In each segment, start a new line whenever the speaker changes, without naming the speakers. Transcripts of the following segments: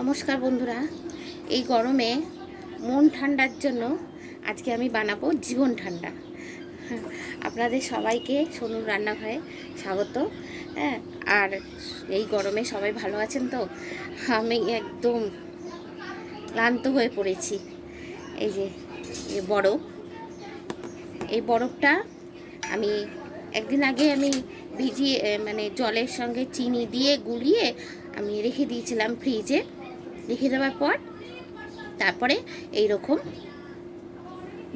নমস্কার বন্ধুরা। এই গরমে মন ঠান্ডার জন্য আজকে আমি বানাবো জীবন ঠান্ডা। আপনাদের সবাইকে সোনুর রান্নাঘরে স্বাগত। হ্যাঁ আর এই গরমে সবাই ভালো আছেন তো? আমি একদম ক্লান্ত হয়ে পড়েছি। এই যে বরফ। এই বরফটা আমি একদিন আগে আমি ভিজিয়ে মানে জলের সঙ্গে চিনি দিয়ে গুলিয়ে আমি রেখে দিয়েছিলাম ফ্রিজে। রেখে দেওয়ার পর তারপরে এই রকম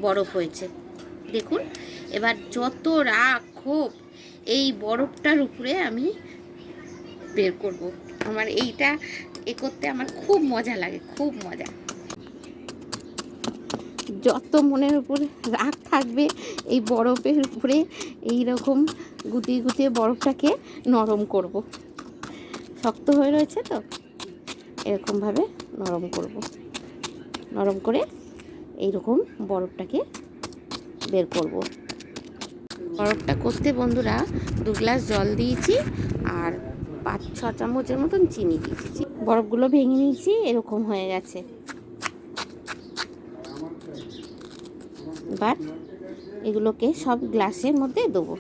বরফ হয়েছে। দেখুন, এবার যত রাগ, ক্ষোভ, এই বরফটার উপরে আমি বের করব। আমার এইটা এ করতে আমার খুব মজা লাগে, খুব মজা। যত মনের উপরে রাগ থাকবে, এই বরফের উপরে এই রকম গুটিয়ে গুটিয়ে বরফটাকে নরম করব। শক্ত হয়ে রয়েছে তো? এরকমভাবে নরম করব। নরম করে এই রকম বরফটাকে বের করব। বরফটা করতে বন্ধুরা দু গ্লাস জল দিয়েছি আর পাঁচ, ছ চামচের মতন চিনি দিয়েছি। বরফগুলো ভেঙে নিয়েছি, এরকম হয়ে গেছে। এবার এগুলোকে সব গ্লাসের মধ্যে দেবো।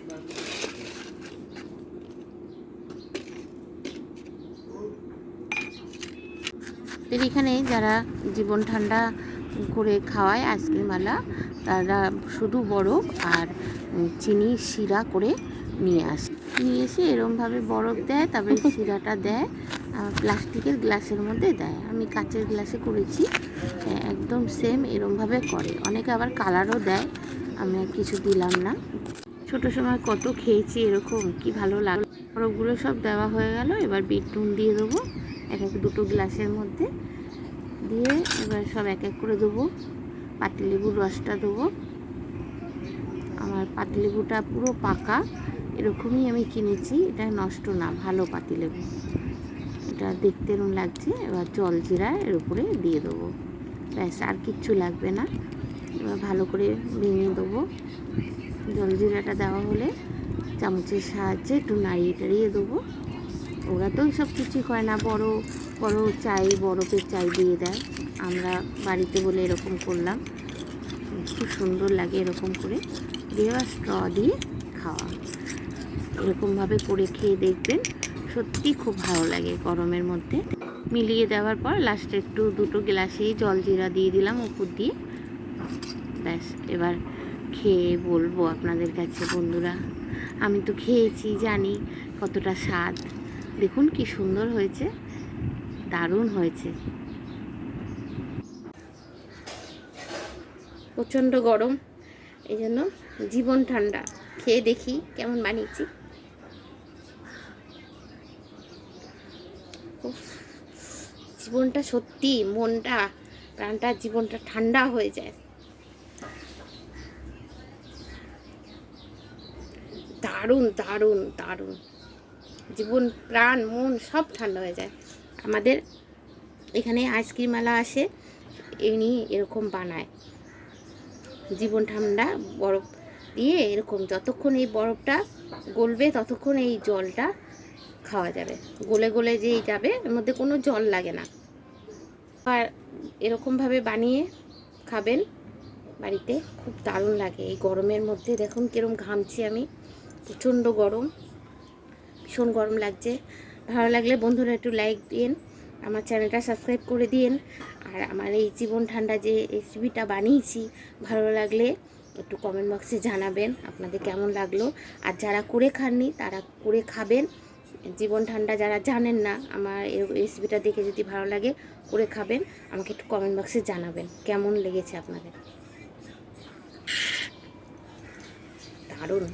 তো এখানে যারা জীবন ঠান্ডা করে খাওয়ায় আইসক্রিমওয়ালা তারা শুধু বরফ আর চিনি শিরা করে নিয়ে আসে নিয়ে এসে এরমভাবে বরফ দেয় তারপরে শিরাটা দেয় আর প্লাস্টিকের গ্লাসের মধ্যে দেয়। আমি কাচের গ্লাসে করেছি হ্যাঁ, একদম সেম এরমভাবে করে। অনেকে আবার কালারও দেয় আমি আর কিছু দিলাম না। ছোট সময় কত খেয়েছি এরকম কি ভালো লাগল। বরফগুলো সব দেওয়া হয়ে গেল এবার বিট নুন দিয়ে দেবো। এক এক দুটো গ্লাসের মধ্যে দিয়ে এবার সব এক এক করে দেবো। পাতিলেবুর রসটা দেবো। আমার পাতিলেবুটা পুরো পাকা, এরকমই আমি কিনেছি। এটা নষ্ট না, ভালো পাতিলেবু। এটা দেখতে এরকম লাগছে, এবার জল জিরা এর উপরে দিয়ে দেবো। ব্যাস, আর কিচ্ছু লাগবে না। এবার ভালো করে ভেঙে দেবো। জল জিরাটা দেওয়া হলে চামচের সাহায্যে একটু নাড়িয়ে টাড়িয়ে দেবো। ওরা তো সব কিছুই করে না, বড় বড় চাই, বরফের চাই দিয়ে দেয়। আমরা বাড়িতে বলে এরকম করলাম। খুব সুন্দর লাগে এরকম করে। দেওয়া স্ট্র দিয়ে খাওয়া। এরকমভাবে করে খেয়ে দেখবেন। সত্যি খুব ভালো লাগে গরমের মধ্যে। মিলিয়ে দেওয়ার পর লাস্টে একটু দুটো গ্লাসেই জল জিরা দিয়ে দিলাম উপর দিয়ে। ব্যাস, এবার খেয়ে বলব আপনাদের কাছে বন্ধুরা। আমি তো খেয়েছি, জানি কতটা স্বাদ। দেখুন কি সুন্দর হয়েছে, দারুণ হয়েছে। প্রচণ্ড গরম, এই জন্য জীবন ঠান্ডা। খেয়ে দেখি কেমন বানিয়েছি। জীবনটা সত্যি, মনটা, প্রাণটা, জীবনটা ঠান্ডা হয়ে যায়। দারুণ দারুণ দারুণ। জীবন, প্রাণ, মন সব ঠান্ডা হয়ে যায়। আমাদের এখানে আইসক্রিমওয়ালা আসে এমনি এরকম বানায়। জীবন ঠান্ডা, বরফ দিয়ে এরকম যতক্ষণ এই বরফটা গলবে, ততক্ষণ এই জলটা খাওয়া যাবে। গলে গলে যেই যাবে, এর মধ্যে কোনো জল লাগে না। আর এরকমভাবে বানিয়ে খাবেন, বাড়িতে খুব দারুণ লাগে। এই গরমের মধ্যে দেখুন কিরম ঘামছি আমি, প্রচণ্ড গরম। ভীষণ গরম লাগছে। ভালো লাগলে বন্ধুরা একটু লাইক দিন আমার চ্যানেলটা সাবস্ক্রাইব করে দিন আর আমার এই জীবন ঠান্ডা যে রেসিপিটা বানিয়েছি, ভালো লাগলে একটু কমেন্ট বক্সে জানাবেন আপনাদের কেমন লাগল। আর যারা করে খাননি, তারা করে খাবেন। জীবন ঠান্ডা যারা জানেন না, আমার রেসিপিটা দেখে যদি ভালো লাগে, করে খাবেন। আমাকে একটু কমেন্ট বক্সে জানাবেন, কেমন লেগেছে আপনাদের। দারুণ।